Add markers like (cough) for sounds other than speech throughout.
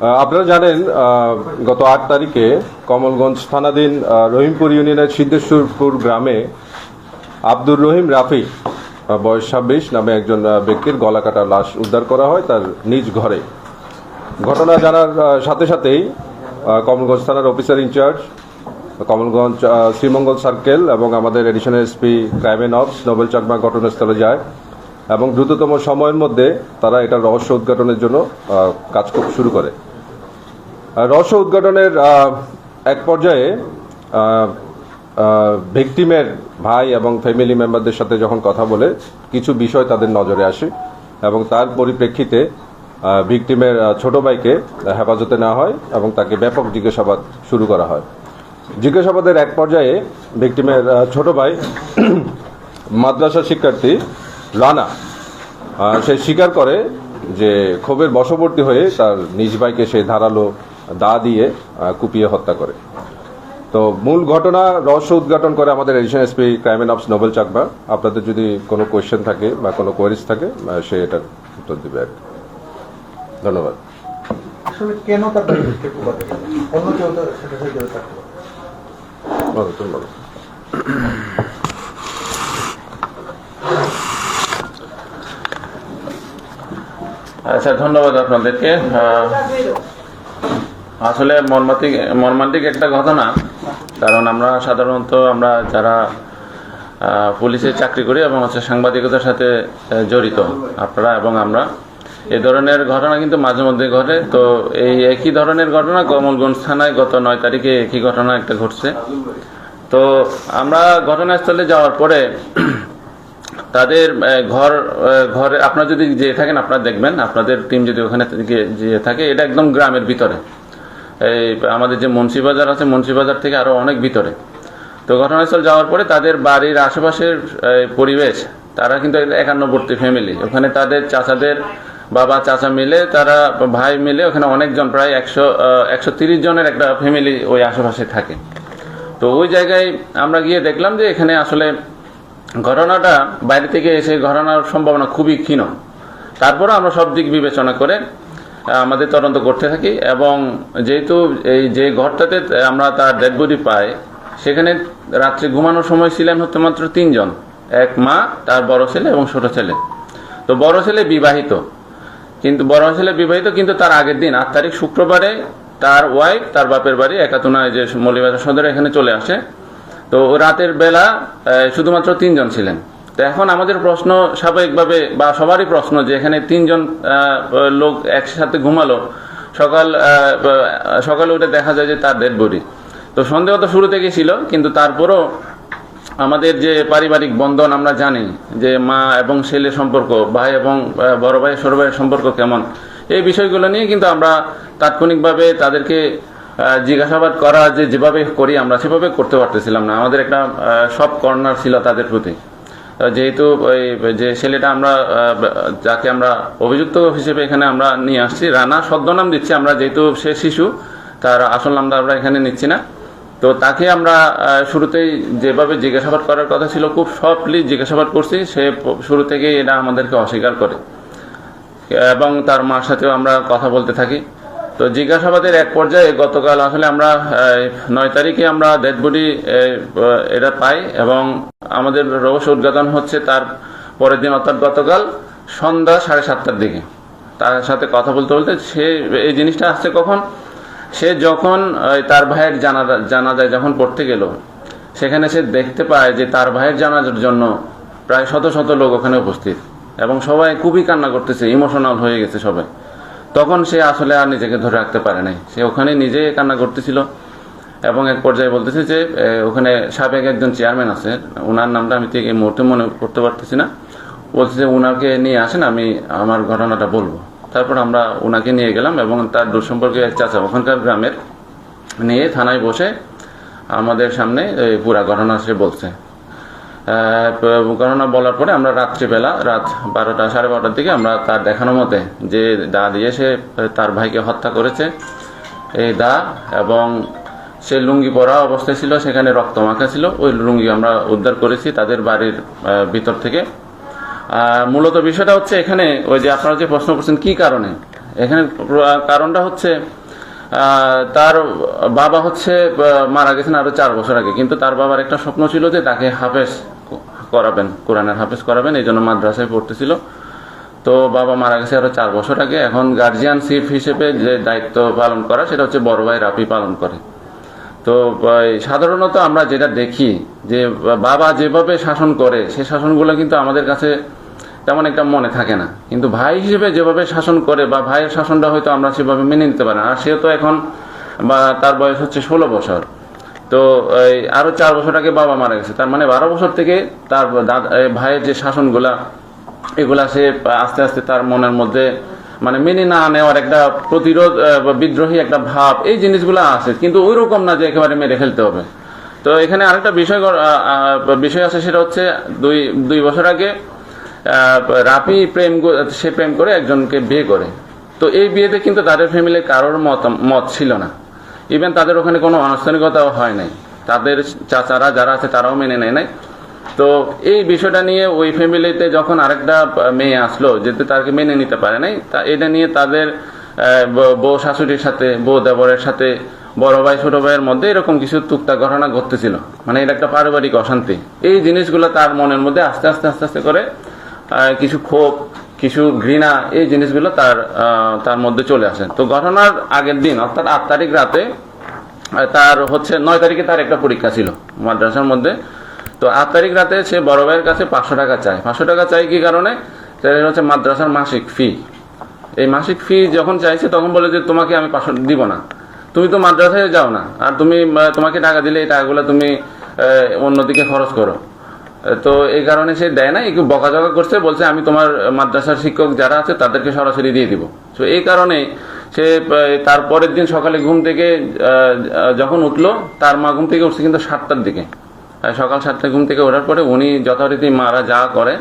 আপনারা জানেন গত আট তারিখে কমলগঞ্জ থানাধীন রহিমপুর ইউনিয়নের সিদ্ধেশ্বরপুর গ্রামে আব্দুর রহিম রাফি বয়স ছাব্বিশ, নামে একজন ব্যক্তির গলা কাটা লাশ উদ্ধার করা হয় তার নিজ ঘরে। ঘটনা জানার সাথে সাথেই কমলগঞ্জ থানার officer in charge, Kamalganj Sreemangal circle এবং আমাদের additional SP crime and ops Nobel Chakma ঘটনাস্থলে যায় এবং দ্রুততম সময়ের মধ্যে তারা এটার রহস্য উদ্ঘাটনের জন্য কাজ শুরু করে। রহস্য উদ্ঘাটনের এক পর্যায়ে ভিকটিমের ভাই এবং ফ্যামিলি মেম্বারদের সাথে যখন কথা বলে, কিছু বিষয় তাদের নজরে আসে এবং তার পরিপ্রেক্ষিতে ভিকটিমের ছোট ভাইকে হেফাজতে নেওয়া হয় এবং তাকে ব্যাপক জিজ্ঞাসাবাদ শুরু করা হয়। জিজ্ঞাসাবাদের এক পর্যায়ে ভিকটিমের ছোট ভাই (clears throat) মাদ্রাসা শিক্ষার্থী রানা সে স্বীকার করে যে ক্ষোভের বশবর্তী হয়ে তার নিজ ভাইকে সে ধারালো দিয়ে কুপিয়ে হত্যা করে। তো মূল ঘটনা রহস্য উদ্ঘাটন করে আমাদের additional SP crime and ops Nobel Chakma আপনাদের যদি কোনো কোয়েশ্চেন থাকে বা কোনো কোয়ারিজ থাকে সে এটার উত্তর দিবে আর কি। ধন্যবাদ। কেন অন্য কেউ তো। আচ্ছা ধন্যবাদ আপনাদেরকে। আসলে মর্মান্তিক মর্মান্তিক একটা ঘটনা, কারণ আমরা সাধারণত আমরা যারা পুলিশে চাকরি করি এবং হচ্ছে সাংবাদিকতার সাথে জড়িত আপনারা এবং আমরা এই ধরনের ঘটনা কিন্তু মাঝে মধ্যে ঘটে। তো এই একই ধরনের ঘটনা কমলগঞ্জ থানায় গত নয় তারিখে একই ঘটনা একটা ঘটছে। তো আমরা ঘটনাস্থলে যাওয়ার পরে, তাদের ঘর ঘরে, আপনারা যদি যে থাকেন, আপনারা দেখবেন, আপনাদের টিম যদি ওখানে গিয়ে- যেয়ে থাকে, এটা একদম গ্রামের ভিতরে। এই আমাদের যে মুন্সিবাজার আছে মুন্সিবাজার থেকে আরও অনেক ভিতরে। তো ঘটনাস্থল যাওয়ার পরে তাদের বাড়ির আশেপাশের পরিবেশ, তারা কিন্তু একান্নবর্তী ফ্যামিলি ওখানে তাদের চাচাদের বাবা, চাচা মিলে, তারা ভাই মিলে ওখানে অনেকজন, প্রায় একশো একশো তিরিশ জনের একটা ফ্যামিলি ওই আশেপাশে থাকে। তো ওই জায়গায় আমরা গিয়ে দেখলাম যে এখানে আসলে ঘটনাটা বাইরে থেকে এসে ঘটনার সম্ভাবনা খুবই ক্ষীণ। তারপরে আমরা সব দিক বিবেচনা করে আমাদের তদন্ত করতে থাকি এবং যেহেতু এই যে ঘরটাতে আমরা তার ডেড বডি পাই, সেখানে রাত্রে ঘুমানোর সময় ছিলেন হচ্ছে মাত্র তিনজন। এক মা, তার বড় ছেলে এবং ছোট ছেলে। তো বড় ছেলে বিবাহিত। কিন্তু বড় ছেলে বিবাহিত, কিন্তু তার আগের দিন আট তারিখ শুক্রবারে তার ওয়াইফ তার বাপের বাড়ি একাতুনায় যে মৌলিবাজার সদরে এখানে চলে আসে। তো রাতের বেলা শুধুমাত্র তিনজন ছিলেন। তো এখন আমাদের প্রশ্ন স্বাভাবিকভাবে বা সবারই প্রশ্ন যে এখানে তিনজন লোক একসাথে ঘুমালো। সকাল সকালে উঠে দেখা যায় যে তার ডেড বডি তো সন্দেহ তো শুরু থেকে ছিল, কিন্তু তারপরও আমাদের যে পারিবারিক বন্ধন আমরা জানি যে মা এবং ছেলে সম্পর্ক, ভাই এবং বড় ভাই, ছোট ভাইয়ের সম্পর্ক কেমন, এই বিষয়গুলো নিয়ে কিন্তু আমরা তাৎক্ষণিকভাবে তাদেরকে জিজ্ঞাসাবাদ করা যে যেভাবে করি আমরা সেভাবে করতে পারতেছিলাম না। আমাদের একটা সব কর্নার ছিল তাদের প্রতি। যেহেতু যে ছেলেটা আমরা যাকে আমরা অভিযুক্ত হিসেবে এখানে আমরা নিয়ে আসছি, রানা ছদ্মনাম দিচ্ছি, আমরা যেহেতু সে শিশু, তার আসল নামটা আমরা এখানে নিচ্ছি না। তো তাকে আমরা শুরুতেই যেভাবে জিজ্ঞাসাবাদ করার কথা ছিল, খুব সফটলি জিজ্ঞাসাবাদ করছি, সে শুরু থেকেই এটা আমাদেরকে অস্বীকার করে। এবং তার মার সাথেও আমরা কথা বলতে থাকি। তো জিজ্ঞাসাবাদের এক পর্যায়ে গতকাল আসলে আমরা নয় তারিখে আমরা ডেড বডি এটা পাই এবং আমাদের রহস্য উদ্ঘাটন হচ্ছে তার পরের দিন, অর্থাৎ গতকাল সন্ধ্যা সাড়ে সাতটার দিকে। তার সাথে কথা বলতে বলতে সে এই জিনিসটা আসছে কখন? সে যখন তার ভাইয়ের জানা জানা যায় যখন পড়তে গেল, সেখানে সে দেখতে পায় যে তার ভাইয়ের জানাজার জন্য প্রায় শত শত লোক ওখানে উপস্থিত এবং সবাই খুবই কান্না করতেছে, ইমোশনাল হয়ে গেছে সবাই। তখন সে আসলে আর নিজেকে ধরে রাখতে পারে নাই। সে ওখানে নিজে কান্না করতেছিল এবং এক পর্যায়ে বলতেছে যে ওখানে সাবেক একজন চেয়ারম্যান আছে, ওনার নামটা আমি ঠিক এই মুহূর্তে মনে করতে পারতেছি না। বলছে যে, ওনাকে নিয়ে আসেন, আমি আমার ঘটনাটা বলব। তারপর আমরা ওনাকে নিয়ে গেলাম এবং তার সম্পর্কে এক চাচা, ওখানকার গ্রামের, নিয়ে থানায় বসে আমাদের সামনে পুরা ঘটনা সে বলছে। ঘটনা বলার পরে আমরা রাত্রিবেলা রাত বারোটা, সাড়ে বারোটার দিকে আমরা তার দেখানো মতে যে দা দিয়ে সে তার ভাইকে হত্যা করেছে, এই দা এবং সে লুঙ্গি পরা অবস্থায় ছিল, সেখানে রক্ত মাখা ছিল, ওই লুঙ্গি আমরা উদ্ধার করেছি তাদের বাড়ির ভিতর থেকে। মূলত বিষয়টা হচ্ছে এখানে ওই যে আপনারা যে প্রশ্ন করছেন কি কারণে? এখানে কারণটা হচ্ছে তার বাবা হচ্ছে মারা গেছেন আরও চার বছর আগে। কিন্তু তার বাবার একটা স্বপ্ন ছিল যে তাকে হাফেজ করাবেন, কোরআনের হাফেজ করাবেন, এই জন্য মাদ্রাসায় পড়তেছিল। তো বাবা মারা গেছে আরও চার বছর আগে। এখন গার্জিয়ানশিপ হিসেবে যে দায়িত্ব পালন করা, সেটা হচ্ছে বড় ভাই রাফি পালন করে। তো সাধারণত আমরা যেটা দেখি, যে বাবা যেভাবে শাসন করে, সে শাসনগুলো কিন্তু আমাদের কাছে তেমন একটা মনে থাকে না। কিন্তু ভাই হিসেবে যেভাবে শাসন করে বা ভাইয়ের শাসনটা হয়তো আমরা সেভাবে মেনে নিতে পারি না। আর সে তো এখন বা তার বয়স হচ্ছে ষোলো বছর। তো এই আরও চার বছর আগে বাবা মারা গেছে। তার মানে বারো বছর থেকে তার ভাইয়ের যে শাসনগুলা, এগুলা সে আস্তে আস্তে তার মনের মধ্যে মানে মেনে না নেওয়ার একটা প্রতিরোধ বিদ্রোহী একটা ভাব, এই জিনিসগুলো আছে। কিন্তু ওই রকম না যে একেবারে মেরে ফেলতে হবে। তো এখানে আরেকটা বিষয় বিষয় আছে, সেটা হচ্ছে দুই দুই বছর আগে রাফি প্রেম সে প্রেম করে একজনকে বিয়ে করে। তো এই বিয়েতে কিন্তু তাদের ফ্যামিলির কারোর মত মত ছিল না। ইভেন তাদের ওখানে কোনো আনুষ্ঠানিকতাও হয় নাই। তাদের চাচারা যারা আছে তারাও মেনে নেয় নাই। তো এই বিষয়টা নিয়ে ওই ফ্যামিলিতে যখন আরেকটা মেয়ে আসলো যেতে তাকে মেনে নিতে পারে নাই, তা এটা নিয়ে তাদের বউ শাশুড়ির সাথে, বউ দেবরের সাথে, বড় ভাই ছোট ভাইয়ের মধ্যে এরকম কিছু তুক্তা ঘটনা ঘটতেছিল। মানে এটা একটা পারিবারিক অশান্তি। এই জিনিসগুলো তার মনের মধ্যে আস্তে আস্তে আস্তে আস্তে করে কিছু ক্ষোভ, কিছু ঘৃণা, এই জিনিসগুলো তার তার মধ্যে চলে আসে। তো ঘটনার আগের দিন, অর্থাৎ আট তারিখ রাতে তার হচ্ছে নয় তারিখে তার একটা পরীক্ষা ছিল মাদ্রাসার মধ্যে। তো আট তারিখ রাতে সে বড় ভাইয়ের কাছে পাঁচশো টাকা চায়। পাঁচশো টাকা চাই কি কারণে? হচ্ছে মাদ্রাসার মাসিক ফি এই মাসিক ফি যখন চাইছে তখন বলে যে, তোমাকে আমি পাঁচশো, দিব না। তুমি তো মাদ্রাসায় যাও না। আর তুমি তোমাকে টাকা দিলে এই টাকাগুলো তুমি অন্যদিকে খরচ করো। তো এই কারণে সে দেয় না একটু বকাঝকা করছে, বলছে আমি তোমার মাদ্রাসার শিক্ষক যারা আছে তাদেরকে সরাসরি দিয়ে দিব। তো এই কারণে সে তার পরের দিন সকালে ঘুম থেকে যখন উঠল, তার মা ঘুম থেকে উঠছে কিন্তু সাতটার দিকে। সকাল সাতটায় ঘুম থেকে ওঠার পরে উনি যথারীতি মারা যা করে,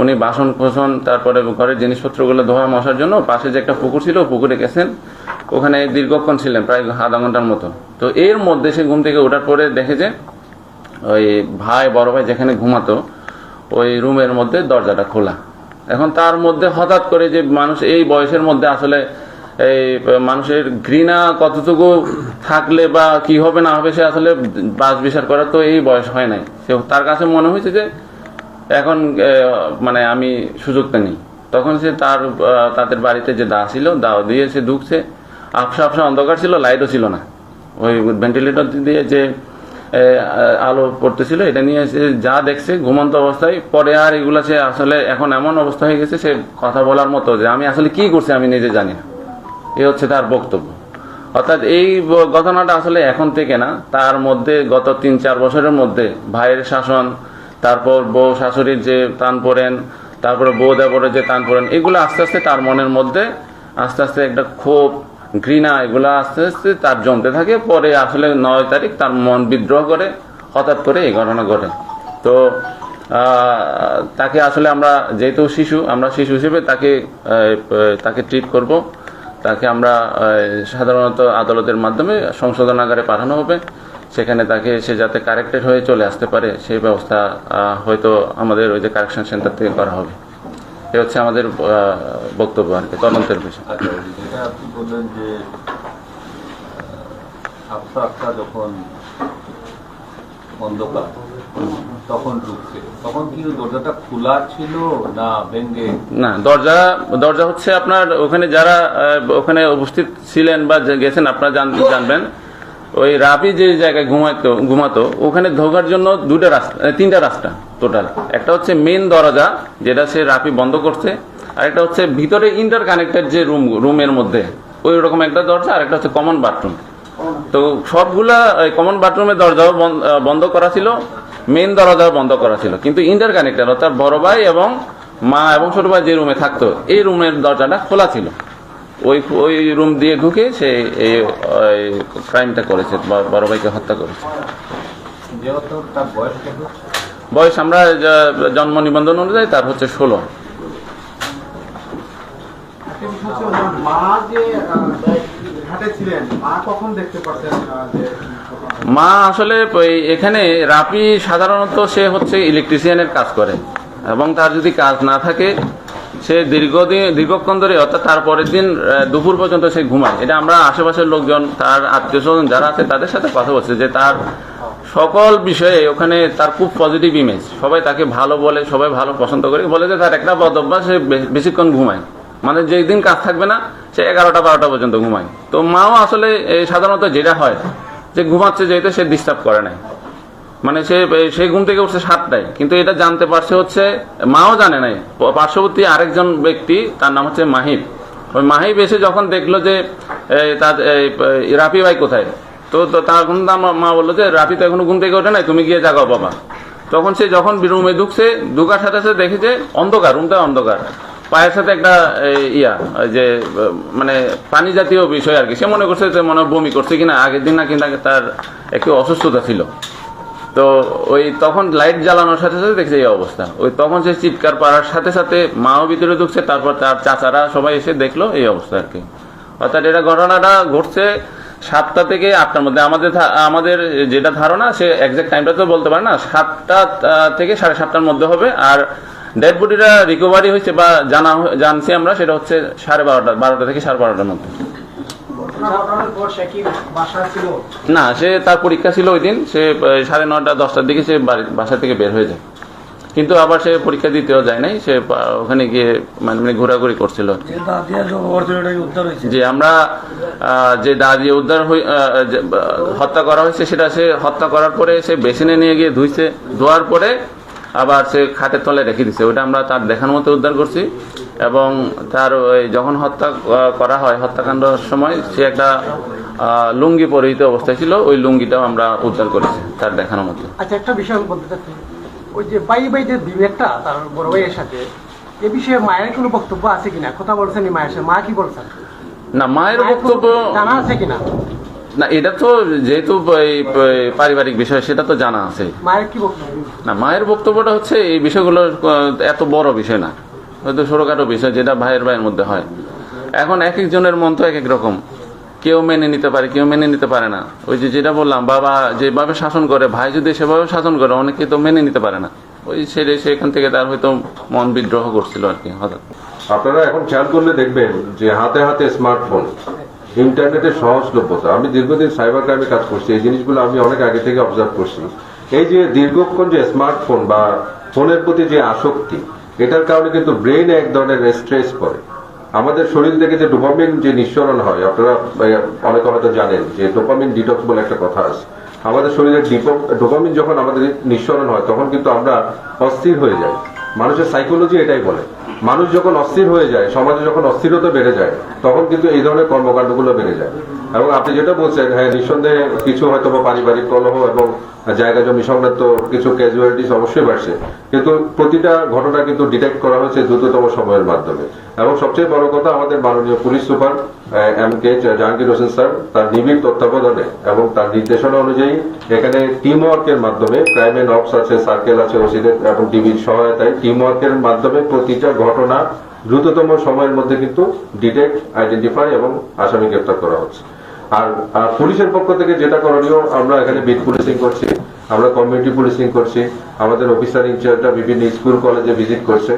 উনি বাসন কোসন, তারপরে ঘরের জিনিসপত্রগুলো ধোয়া মশার জন্য পাশে যে একটা পুকুর ছিল, পুকুরে গেছেন। ওখানে দীর্ঘক্ষণ ছিলেন, প্রায় আধা ঘণ্টার মতো। তো এর মধ্যে সে ঘুম থেকে ওঠার পরে দেখে যে ওই ভাই, বড় ভাই যেখানে ঘুমাতো, ওই রুমের মধ্যে দরজাটা খোলা। এখন তার মধ্যে হঠাৎ করে যে মানুষ এই বয়সের মধ্যে আসলে এই মানুষের ঘৃণা কতটুকু থাকলে বা কি হবে না হবে সে আসলে বাস বিচার করার তো এই বয়স হয় নাই। সে তার কাছে মনে হয়েছে যে এখন মানে আমি সুযোগটা নেই। তখন সে তার তাদের বাড়িতে যে দা ছিল দাও দিয়ে সে ঢুকছে। আফসা আফসা অন্ধকার ছিল, লাইটও ছিল না। ওই ভেন্টিলেটর দিয়ে যে আলো পড়তেছিল, এটা নিয়ে সে যা দেখছে ঘুমন্ত অবস্থায়, পরে আর এগুলো সে আসলে এখন এমন অবস্থা হয়ে গেছে, সে কথা বলার মতো যে আমি আসলে কি করছি আমি নিজে জানি না। এ হচ্ছে তার বক্তব্য। অর্থাৎ এই ঘটনাটা আসলে এখন থেকে না, তার মধ্যে গত তিন চার বছরের মধ্যে ভাইয়ের শাসন, তারপর বউ শাশুড়ির যে টান পড়েন, তারপরে বউ দেবরের যে টান পড়েন, এগুলো আস্তে আস্তে তার মনের মধ্যে আস্তে আস্তে একটা ক্ষোভ ঘৃণা এগুলো আস্তে আস্তে তার জমতে থাকে, পরে আসলে নয় তারিখ তার মন বিদ্রোহ করে, হঠাৎ করে এই ঘটনা ঘটে। তো তাকে আসলে আমরা যেহেতু শিশু, আমরা শিশু হিসেবে তাকে তাকে ট্রিট করব। তাকে আমরা সাধারণত আদালতের মাধ্যমে সংশোধনাগারে পাঠানো হবে। সেখানে তাকে সে যাতে কারেক্টেড হয়ে চলে আসতে পারে, সেই ব্যবস্থা হয়তো আমাদের ওই যে কারেকশন সেন্টার থেকে করা হবে। এ হচ্ছে আমাদের বক্তব্য আর কি, তদন্তের বিষয়। বললেন যে আপসা আপসা যখন অন্ধকার, তখন ঢুকছে তখন কি দরজাটা খোলা ছিল না ভেঙ্গে না, দরজা দরজা হচ্ছে আপনার ওখানে যারা ওখানে উপস্থিত ছিলেন বা গেছেন, আপনারা জানবেন। ওই রাবি যে জায়গায় ঘুমাতো ঘুমাতো, ওখানে ঢোকার জন্য দুটা রাস্তা তিনটা রাস্তা টোটাল। একটা হচ্ছে মেন দরজা, যেটা সে রাপি বন্ধ করছে, আর একটা হচ্ছে ভিতরে ইন্টার কানেক্টেড যে রুম রুমের মধ্যে। ওই রকম একটা দরজা আর একটা হচ্ছে কমন বাথরুম তো সবগুলা কমন বাথরুমের দরজাও বন- বন্ধ করা ছিল মেন দরজাও বন্ধ করা ছিল। কিন্তু ইন্টার কানেক্টেড অর্থাৎ বড় ভাই এবং মা এবং ছোট ভাই যে রুমে থাকতো এই রুমের দরজাটা খোলা ছিল। ওই ওই রুম দিয়ে ঢুকে সে এই ক্রাইমটা করেছে বড় ভাইকে হত্যা করেছে। বয়স আমরা জন্ম নিবন্ধন অনুযায়ী তার হচ্ছে ষোলো একটা বিষয় হচ্ছে ওনার মা যে আহ, ঘাটে ছিলেন মা কখন দেখতে পারতেন আহ, যে ঘটনাটা? মা আসলে এখানে রাপি সাধারণত সে হচ্ছে ইলেকট্রিশিয়ানের কাজ করে এবং তার যদি কাজ না থাকে, সে দীর্ঘদিন, দীর্ঘক্ষণ ধরে অর্থাৎ তার পরের দিন দুপুর পর্যন্ত সে ঘুমায়। এটা আমরা আশেপাশের লোকজন, তার আত্মীয় স্বজন যারা আছে, তাদের সাথে কথা বলছে যে তার সকল বিষয়ে ওখানে তার খুব পজিটিভ ইমেজ সবাই তাকে ভালো বলে, সবাই ভালো পছন্দ করে, বলে যে তার একটা বদ অভ্যাস, সে বেশিক্ষণ ঘুমায়। মানে যেই দিন কাজ থাকবে না, সে এগারোটা বারোটা পর্যন্ত ঘুমায়। তো মাও আসলে সাধারণত যেটা হয়, যে ঘুমাচ্ছে যেহেতু সে ডিস্টার্ব করে নাই। মানে সে সে ঘুম থেকে উঠছে সাতটায়, কিন্তু এটা জানতে পারছে হচ্ছে, মাও জানে নাই। পার্শ্ববর্তী আরেকজন ব্যক্তি, তার নাম হচ্ছে মাহিব। ওই মাহিব এসে যখন দেখল যে তার রাফি ভাই কোথায়, তো তখন তার মা বলল যে, রাফি তো এখনও ঘুম থেকে ওঠে নাই, তুমি গিয়ে জাগাও বাবা। তখন সে যখন রুমে ঢুকছে, ঢুকার সাথে সাথে দেখেছে অন্ধকার, রুমটা অন্ধকার। পায়ের সাথে একটা ইয়া, যে মানে পানি জাতীয় বিষয় আর কি। সে মনে করছে যে মনে বমি করছে কিনা, আগের দিন না কিনা তার একটু অসুস্থতা ছিল। তো ওই তখন লাইট জ্বালানোর সাথে সাথে দেখছে এই অবস্থা। ওই তখন সে চিৎকার পাড়ার সাথে সাথে মাও ভিতরে ঢুকছে, তারপর তার চাচারা সবাই এসে দেখল এই অবস্থা আর কি। অর্থাৎ এটা ঘটনাটা ঘটছে সাতটা থেকে আটটার মধ্যে। আমাদের আমাদের যেটা ধারণা, সে একজ্যাক্ট টাইমটা তো বলতে পারে না, সাতটা থেকে সাড়ে সাতটার মধ্যে হবে। আর ডেড বডিটা রিকভারি হয়েছে বা জানা জানছি আমরা সেটা হচ্ছে সাড়ে বারোটা বারোটা থেকে সাড়ে বারোটার মধ্যে। না সে তার পরীক্ষা ছিল ওই দিন সে সাড়ে নটা দশটার দিকে সে বাসা থেকে বের হয়ে যায়। কিন্তু আবার সে পরীক্ষা দিতেও যায় নাই সে ওখানে গিয়ে মানে মানে ঘোরাঘুরি করছিল। যে আমরা যে দা দিয়ে উদ্ধার হত্যা করা হয়েছে সেটা সে হত্যা করার পরে সে বেসিনে নিয়ে গিয়ে ধুইছে ধোয়ার পরে আবার সে খাটের তলে রেখে দিছে। ওটা আমরা তার দেখানোর মতো উদ্ধার করছি এবং তার ওই যখন হত্যা করা হয় হত্যাকাণ্ডের সময় সে একটা লুঙ্গি পরিহিত অবস্থায় ছিল। ওই লুঙ্গিটাও আমরা উদ্ধার করেছি তার দেখানোর মতো। আচ্ছা একটা বিষয় আমি বলতে চাচ্ছি। ওই যে বাই বাই যে বিভেদটা তার বড় ভাইয়ের সাথে এ বিষয়ে মায়ের কোনো বক্তব্য আছে কিনা? কথা বলছেন মায়ের সাথে। মা কি বলছেন? না মায়ের মায়ের বক্তব্য জানা আছে কিনা? না এটা তো যেহেতু পারিবারিক বিষয় সেটা তো জানা আছে। মায়ের কি বক্তব্য? না মায়ের বক্তব্যটা হচ্ছে এই বিষয়গুলো এত বড় বিষয় না। হয়তো ছোটখাটো বিষয় যেটা ভাইয়ের ভাইয়ের মধ্যে হয়। এখন এক একজনের মন তো এক এক রকম। কেউ মেনে নিতে পারে কেউ মেনে নিতে পারে না। ওই যে যেটা বললাম বাবা যেভাবে শাসন করে ভাই যদি সেভাবে শাসন করে অনেকে তো মেনে নিতে পারে না। ওই সেরে সেখান থেকে তার হয়তো মন বিদ্রোহ করছিল আর কি হঠাৎ। আপনারা এখন খেয়াল করলে দেখবেন যে হাতে হাতে স্মার্টফোন ইন্টারনেটের সহজলভ্যতা। আমি দীর্ঘদিন সাইবার ক্রাইমে কাজ করছি, এই জিনিসগুলো আমি অনেক আগে থেকে অবজার্ভ করছি। এই যে দীর্ঘক্ষণ যে স্মার্টফোন বা ফোনের প্রতি যে আসক্তি, এটার কারণে কিন্তু ব্রেইনে এক ধরনের স্ট্রেস পড়ে। আমাদের শরীর থেকে যে ডোপামিন যে নিঃসরণ হয়, আপনারা অনেকে হয়তো জানেন যে ডোপামিন ডিটক্স বলে একটা কথা আছে। আমাদের শরীরে ডোপামিন যখন আমাদের নিঃসরণ হয়, তখন কিন্তু আমরা অস্থির হয়ে যাই। মানুষের সাইকোলজি এটাই বলে। মানুষ যখন অস্থির হয়ে যায়, সমাজে যখন অস্থিরতা বেড়ে যায়, তখন কিন্তু এই ধরনের কর্মকাণ্ডগুলো বেড়ে যায়। এবং আপনি যেটা বলছেন হ্যাঁ নিঃসন্দেহে কিছু হয়তো বা পারিবারিক কলহ এবং জায়গা জমি সংক্রান্ত কিছু ক্যাজুয়ালিটিস অবশ্যই বাড়ছে। কিন্তু প্রতিটা ঘটনা কিন্তু ডিটেক্ট করা হয়েছে দ্রুততম সময়ের মাধ্যমে। এবং সবচেয়ে বড় কথা, আমাদের মাননীয় police super M K Jahangir Hossain sir, তার নিবিড় তত্ত্বাবধানে এবং তার নির্দেশনা অনুযায়ী এখানে টিম ওয়ার্কের মাধ্যমে ক্রাইম এন্ড অপস আছে সার্কেল আছে ওসিদের এবং ডিবির সহায়তায় টিম ওয়ার্কের মাধ্যমে প্রতিটা ঘটনা দ্রুততম সময়ের মধ্যে কিন্তু ডিটেক্ট আইডেন্টিফাই এবং আসামি গ্রেপ্তার করা হচ্ছে। আর পুলিশের পক্ষ থেকে যেটা করণীয়, আমরা এখানে বিট পুলিশিং করছি, আমরা কমিউনিটি পুলিশিং করছি, আমাদের অফিসার ইনচার্জরা বিভিন্ন স্কুল কলেজে ভিজিট করছে।